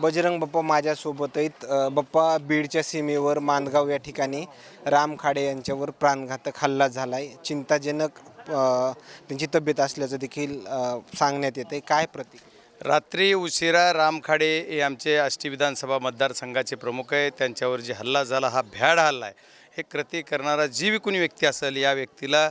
बजरंग बाप्पा माझ्यासोबत आहेत बाप्पा बीडच्या सीमेवर मांदगाव या ठिकाणी राम खाडे यांच्यावर प्राणघातक हल्ला झाला आहे चिंताजनक त्यांची तब्येत असल्याचं देखील सांगण्यात येते काय प्रती रात्री उशिरा रामखाडे हे आमचे आष्टी विधानसभा मतदारसंघाचे प्रमुख आहे त्यांच्यावर जे हल्ला झाला हा भ्याड हल्ला आहे. हे कृती करणारा जी बी कोणी व्यक्ती असेल या व्यक्तीला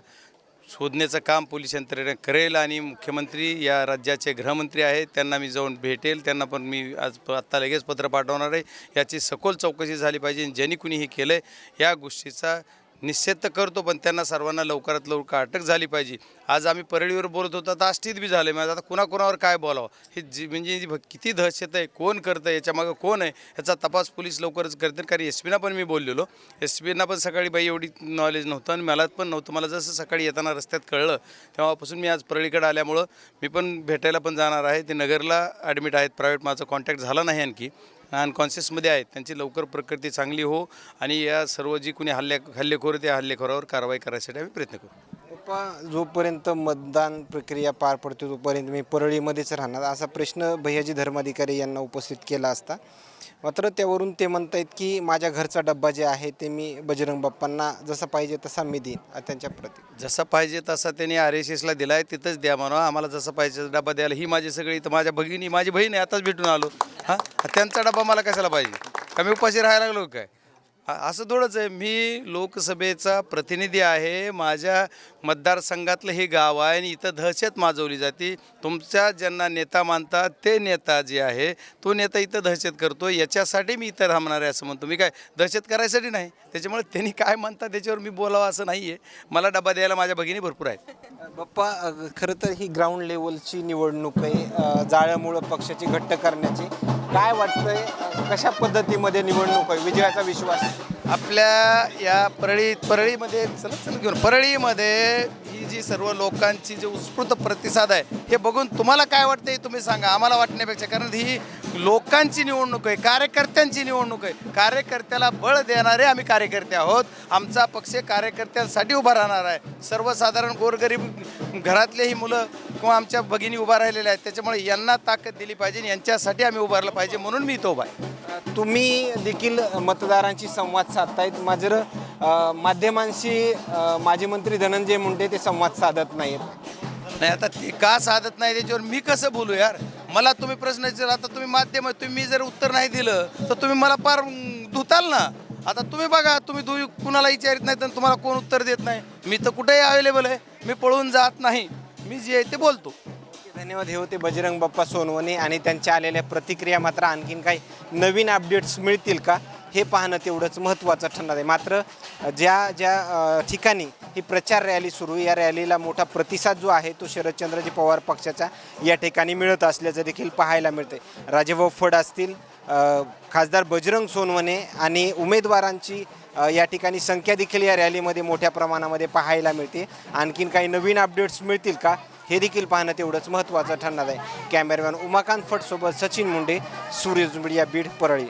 शोधण्याचं काम पोलीस यंत्रणा करेल आणि मुख्यमंत्री या राज्याचे गृहमंत्री आहेत त्यांना मी जाऊन भेटेल त्यांना पण मी आज आत्ता लगेच पत्र पाठवणार आहे. याची सखोल चौकशी झाली पाहिजे आणि ज्यांनी कुणी हे केलं आहे या गोष्टीचा निश्चित तर करतो पण त्यांना सर्वांना लवकरात लवकर अटक झाली पाहिजे. आज आम्ही परळीवर बोलत होतो आता आष्टीत बी झालं माझं म्हणजे आता कुणाकुणावर काय बोलावं? हे जी म्हणजे जी भ- किती दहशत आहे कोण करतं याच्यामागं कोण आहे याचा तपास पोलीस लवकरच करतील. कारण एस पीना पण मी बोललेलो. एस पीना पण सकाळी बाई एवढी नॉलेज नव्हतं आणि मला पण नव्हतं. मला जसं सकाळी येताना रस्त्यात कळलं तेव्हापासून मी आज परळीकडे आल्यामुळं मी पण भेटायला पण जाणार आहे. ते नगरला ॲडमिट आहेत प्रायव्हेट माझा कॉन्टॅक्ट झाला नाही आणखी. अनकॉन्शियसमध्ये आहेत. त्यांची लवकर प्रकृती चांगली हो आणि या सर्व जी कोणी हल्ल्या हल्लेखोर त्या हल्लेखोरावर कारवाई करायसाठी आम्ही प्रयत्न करू. पप्पा जोपर्यंत मतदान प्रक्रिया पार पडते तोपर्यंत मी परळीमध्येच राहणार. असा प्रश्न भैयाजी धर्माधिकारी यांना उपस्थित केला असता. मात्र त्यावरून ते म्हणत आहेत की माझ्या घरचा डब्बा जे आहे ते मी बजरंग बाप्पांना जसा पाहिजे तसा मी देईन त्यांच्या प्रती. जसा पाहिजे तसा त्यांनी आर एस एसला दिला आहे तिथंच द्या म्हणा आम्हाला जसं पाहिजे तसा डबा द्यायला. ही माझी सगळी तर माझ्या भगिनी माझी बहीण आहे आताच भेटून आलो. हां? त्यांचा डबा मला कशाला पाहिजे? का मी उपाशी राहायला लागलो काय? असं थोडंच आहे. मी लोकसभेचा प्रतिनिधी आहे. माझ्या मतदारसंघातलं हे गाव आहे आणि इथं दहशत माजवली जाते. तुमच्या ज्यांना नेता मानतात ते नेता जे आहे तो नेता इथं दहशत करतो. याच्यासाठी मी इथं राहणार आहे असं म्हणतो. मी काय दहशत करायसाठी नाही. त्याच्यामुळे त्यांनी काय म्हणतात त्याच्यावर मी बोलावं असं नाही आहे मला डबा द्यायला माझ्या भगिनी भरपूर आहेत. बाप्पा खरं तर ही ग्राउंड लेवलची निवडणूक आहे. जाळ्यामुळं पक्षाची घट्ट करण्याची. काय वाटतंय कशा पद्धतीमध्ये निवडणूक आहे? विजयाचा विश्वास. आपल्या या परळी परळीमध्ये चलत चला घेऊन. परळीमध्ये ही जी सर्व लोकांची जी उत्स्फूर्त प्रतिसाद आहे हे बघून तुम्हाला काय वाटतं हे तुम्ही सांगा. आम्हाला वाटण्यापेक्षा कारण ही लोकांची निवडणूक आहे कार्यकर्त्यांची निवडणूक आहे. कार्यकर्त्याला बळ देणारे आम्ही कार्यकर्ते आहोत. आमचा पक्ष कार्यकर्त्यांसाठी उभा राहणार आहे. सर्वसाधारण गोरगरीब घरातलेही मुलं किंवा आमच्या भगिनी उभा राहिलेल्या आहेत. त्याच्यामुळे यांना ताकद दिली पाहिजे यांच्यासाठी आम्ही उभारलं पाहिजे म्हणून मी तो उभा आहे. तुम्ही देखील मतदारांशी संवाद साधतायत. मात्र माध्यमांशी माजी मंत्री धनंजय मुंडे ते संवाद साधत नाहीत. नाही आता ते का साधत नाही त्याच्यावर मी कसं बोलू यार? मला तुम्ही प्रश्न विचार आता तुम्ही माध्यम आहे, तुम्ही जर उत्तर नाही दिलं तर तुम्ही मला फार धुताल ना? आता तुम्ही बघा तुम्ही दु कुणाला विचारित नाही तर तुम्हाला कोण उत्तर देत नाही. मी तर कुठेही अवेलेबल आहे मी पळून जात नाही. मी जे आहे ते बोलतो. धन्यवाद. हे होते बजरंग बाप्पा सोनवणे आणि त्यांच्या आलेल्या प्रतिक्रिया. मात्र आणखीन काही नवीन अपडेट्स मिळतील का हे पाहणं तेवढंच महत्त्वाचं ठरणार आहे. मात्र ज्या ज्या ठिकाणी ही प्रचार रॅली सुरू या रॅलीला मोठा प्रतिसाद जो आहे तो शरदचंद्रजी पवार पक्षाचा या ठिकाणी मिळत असल्याचं देखील पाहायला मिळते राजेभाऊ फड असतील खासदार बजरंग सोनवणे आणि उमेदवारांची या ठिकाणी संख्या देखील या रॅलीमध्ये मोठ्या प्रमाणामध्ये पाहायला मिळते. आणखीन काही नवीन अपडेट्स मिळतील का हे देखील पाहणं तेवढंच महत्त्वाचं ठरणार आहे. कॅमेरामॅन उमाकांत फटसोबत सचिन मुंडे सूर्य मीडिया बीड परळी.